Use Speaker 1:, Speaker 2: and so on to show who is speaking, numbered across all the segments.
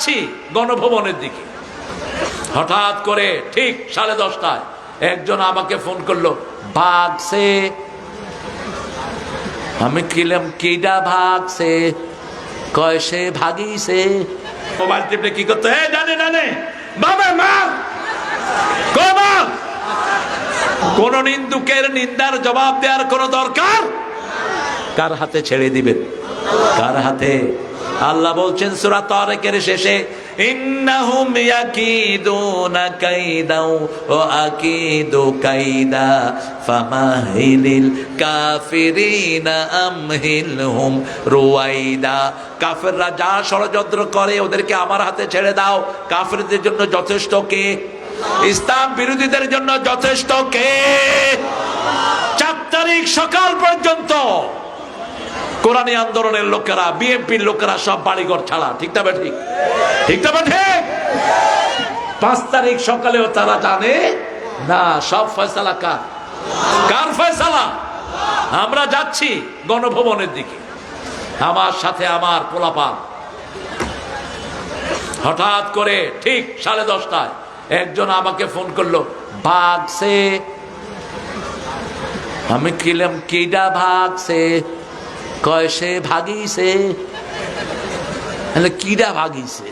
Speaker 1: যাচ্ছি গণভবনের দিকে। হঠাৎ করে ঠিক সাড়ে দশটায় একজন আমাকে ফোন করল ভাগছে আমি কিলাম কিডা ভাগছে কয় সে ভাগিছে মোবাইল টিপলে কি করতে? হে জানে জানে বাবা মা মা কোন নিন্দুকের নিন্দার জবাব দেওয়ার কোন দরকার? কার হাতে ছেড়ে দিবেন? কার হাতে আল্লাহ বলছেন সূরা তারিকের শেষে কাইদাও কাইদা ফামাহিলিল কাফিরিনা কাফেররা যা ষড়যন্ত্র করে ওদেরকে আমার হাতে ছেড়ে দাও। কাফেরদের জন্য যথেষ্ট কে? ইসলাম বিরোধীদের জন্য যথেষ্ট কে? চার তারিখ সকাল পর্যন্ত কোরআনী আন্দোলনের লোকেরা, বিএনপির লোকেরা সব বাড়িঘর ছাড়া। ঠিক তবে ঠিক ঠিক তবে ঠিক পাঁচ তারিখ সকালেও তারা জানে, না, সব ফয়সালা কার? কার ফয়সালা? আমরা যাচ্ছি গণভবনের দিকে। আমার সাথে আমার পোলাপান। হঠাৎ করে ঠিক সাড়ে দশটায় একজন আমাকে ফোন করল ভাগছে আমি কিলাম কিডা ভাগছে কয় সে ভাগিছে? কিডা ভাগিছে?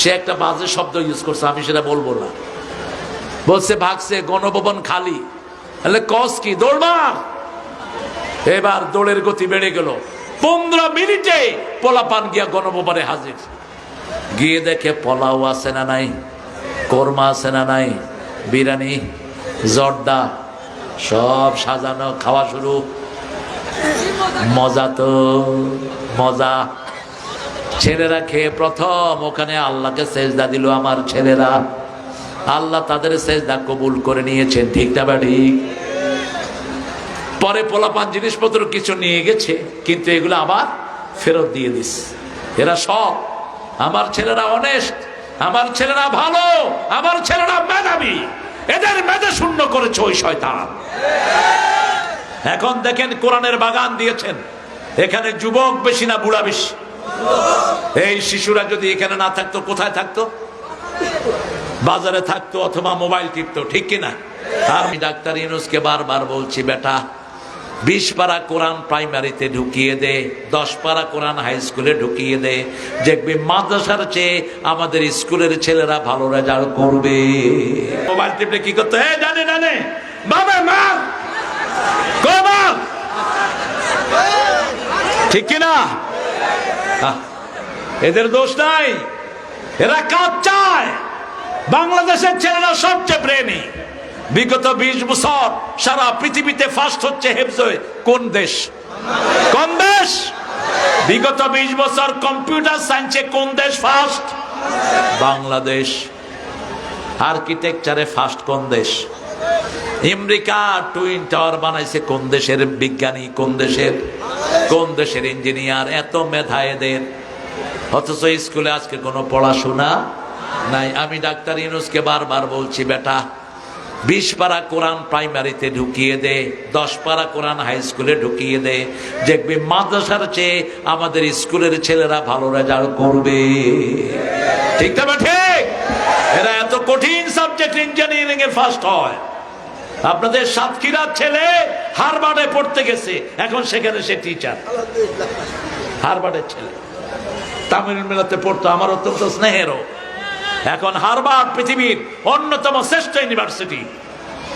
Speaker 1: সে একটা বাজে শব্দ ইউজ করছে, আমি সেটা বলব না। বলছে, ভাগছে, গণভবন খালি। তাহলে কস কি? দৌড়বা এবার দৌড়ের গতি বেড়ে গেল। পনেরো মিনিটে পোলাপান গিয়া গণভবনে হাজির। গিয়ে দেখে পোলাও আছে না নাই, কোরমা আছে না নাই, বিরিয়ানি, জর্দা, সব সাজানো, খাওয়া শুরু। মজা তো মজা। ছেলেরা খেয়ে প্রথম ওখানে আল্লাহকে সেজদা দিল আমার ছেলেরা। আল্লাহ তাদের সেজদা কবুল করে নিয়েছেন, ঠিক না বা ঠিক? পরে পোলাপান জিনিসপত্র কিছু নিয়ে গেছে, কিন্তু এগুলো আবার ফেরত দিয়ে দিস। এরা সব আমার ছেলেরা অনেস্ট আমার ছেলেরা ভালো। আমার ছেলেরা মেধাবী। এদের মেধা শূন্য করেছে ওই শয়তান। এখন দেখেন কোরআনের বাগান দিয়েছেন। এখানে যুবক বেশি না বুড়া বেশি। এই শিশুরা যদি এখানে না থাকতো, কোথায় থাকতো? বাজারে থাকতো অথবা মোবাইল টিপতো, ঠিক কিনা আমি ডাক্তার ইউনুসকে বারবার বলছি, বেটা, বিশ পারা কোরআন প্রাইমারিতে ঢুকিয়ে দে, দশ পারা কোরআন হাই স্কুলে ঢুকিয়ে দে। দেখবি মাদ্রাসার চেয়ে আমাদের স্কুলের ছেলেরা ভালো রেজাল্ট করবে। মোবাইল টিপলে কি করতে? হে জানে জানে, বাবা, মা ঠিক কিনা? এদের দোষ নাই। এরা কাজ চায় বাংলাদেশের ছেলেরা সবচেয়ে ব্রেনি বিগত বিশ বছর সারা পৃথিবীতে ফার্স্ট হচ্ছে হেফজয় কোন দেশ? কোন দেশ? বিগত বিশ বছর কম্পিউটার সায়েন্সে কোন দেশ ফার্স্ট? বাংলাদেশ। আর্কিটেকচারে ফার্স্ট কোন দেশ? আমেরিকা টুইন টাওয়ার বানাইছে কোন দেশের বিজ্ঞানী, কোন দেশের কোন দেশের ইঞ্জিনিয়ার, এত মেধা এদের। অথচ স্কুলে আজকে কোনো পড়াশোনা নাই। আমি ডাক্তার ইউনুসকে বারবার বলছি, বেটা, বিশ পারা কোরআন প্রাইমারিতে ঢুকিয়ে দে, দশ পারা কোরআন হাই স্কুলে ঢুকিয়ে দে। দেখবি মাদ্রাসার চেয়ে আমাদের স্কুলের ছেলেরা ভালো রেজাল্ট করবে। ঠিক তবে ঠিক? এরা এত কঠিন সাবজেক্ট ইঞ্জিনিয়ারিং এ ফার্স্ট হয়। আপনাদের সাতক্ষীরার ছেলে হারবার্ডে পড়তে গেছে। এখন সেখানে সে টিচার হারবার্ডের ছেলে। তামিল মেলাতে পড়তো আমার অত্যন্ত স্নেহেরও। এখন হারবার্ড পৃথিবীর অন্যতম শ্রেষ্ঠ ইউনিভার্সিটি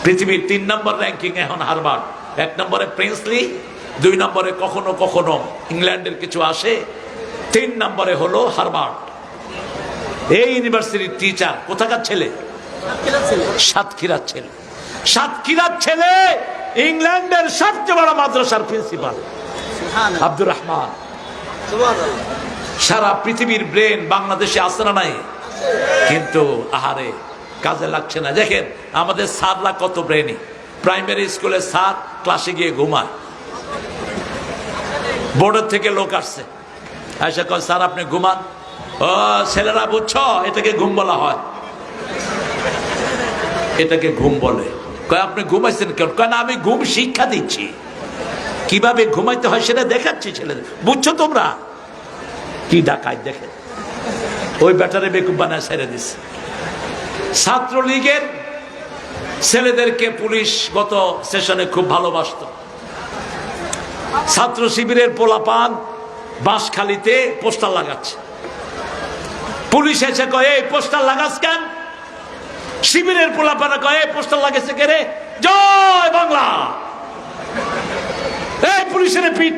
Speaker 1: পৃথিবীর তিন নম্বর র্যাঙ্কিং এখন হারবার্ড। এক নম্বরে প্রিন্সলি দুই নম্বরে কখনো কখনো ইংল্যান্ডের কিছু আসে। তিন নম্বরে হলো হারবার্ড। এই ইউনিভার্সিটির টিচার কোথাকার ছেলে। সাতক্ষীরার ছেলে। সাতক্ষীরার ছেলে ইংল্যান্ডের সবচেয়ে বড় মাদ্রাসার প্রিন্সিপাল। আব্দুর রহমান। সারা পৃথিবীর ব্রেন বাংলাদেশে আসে না নাই? কিন্তু আহারে কাজে লাগছে না। দেখেন আমাদের স্যাররা কত ব্রেনি। প্রাইমারি স্কুলে স্যার ক্লাসে গিয়ে ঘুমায়। বোর্ডের থেকে লোক আসছে। এসে কয় স্যার আপনি ঘুমান? ও ছেলেরা বুঝছ এটাকে ঘুম বলা হয়। এটাকে ঘুম বলে। কয়, আপনি ঘুমাইছেন কেন? কেন আমি ঘুম শিক্ষা দিচ্ছি। কীভাবে ঘুমাইতে হয় সেটা দেখাচ্ছি ছেলেদের। বুঝছ তোমরা? কি ডাকায় দেখে? ওই ব্যাটারে বেকুব বানায় ছেড়ে দিছে। ছাত্রলীগের ছেলেদেরকে পুলিশ গত সেশনে খুব ভালোবাসত। ছাত্র শিবিরের পোলাপান বাঁশখালীতে পোস্টার লাগাচ্ছে। পুলিশ এসে কয়ে, এই পোস্টার লাগাস কেন? শিবিরের পোলাপানা কয়ে পোস্টার লাগাচ্ছে কে রে? জয় বাংলা! এই পুলিশের পিঠ।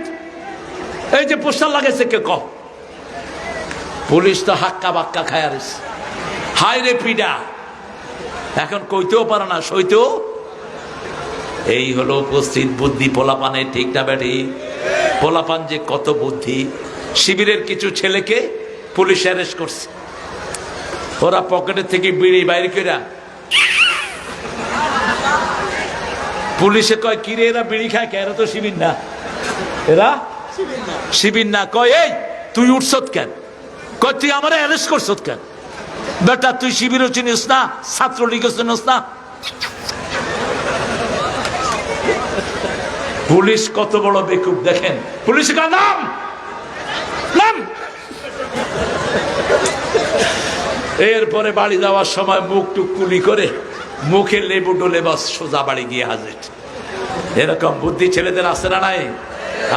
Speaker 1: এই যে পোস্টার লাগাইছে কে কহ পুলিশ তো হাক্কা বাক্কা খায় আর হাই রে পিডা। এখন কইতেও পারে না, সইতেও। এই হলো উপস্থিত বুদ্ধি পোলাপানে, ঠিক না ব্যাটি? পোলাপান যে কত বুদ্ধি। শিবিরের কিছু ছেলেকে পুলিশ অ্যারেস্ট করছে। ওরা পকেটের থেকে বিড়ি বাইরে করে পুলিশে কয় কিরে এরা বিড়ি খায়? কে এরা তো শিবির না। এরা? শিবির না। কয় এই তুই উঠছত কেন? কয় তুই আমার অ্যারেস্ট করছত কেন? বেটা তুই শিবিরও চিনিস না ছাত্রলীগও চিনিস না। পুলিশ কত বড় বেকুব দেখেন। পুলিশ কার নাম? নাম? এরপরে বাড়ি যাওয়ার সময় মুখ টুক কুলি করে মুখে লেবু ডলে বাস সোজা বাড়ি গিয়ে হাজির। এরকম বুদ্ধি ছেলেদের আছে না নাই?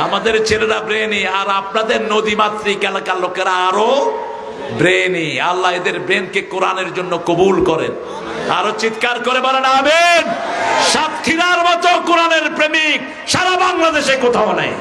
Speaker 1: আমাদের ছেলেরা ব্রেনি, আর আপনাদের নদী মাতৃক এলাকার লোকেরা আরও ব্রেনি। আল্লাহ এদের ব্রেনকে কোরআনের জন্য কবুল করেন। আরও চিৎকার করে বলেন আবেন সাতক্ষীরার মতো কোরআনের প্রেমিক সারা বাংলাদেশে কোথাও নেই।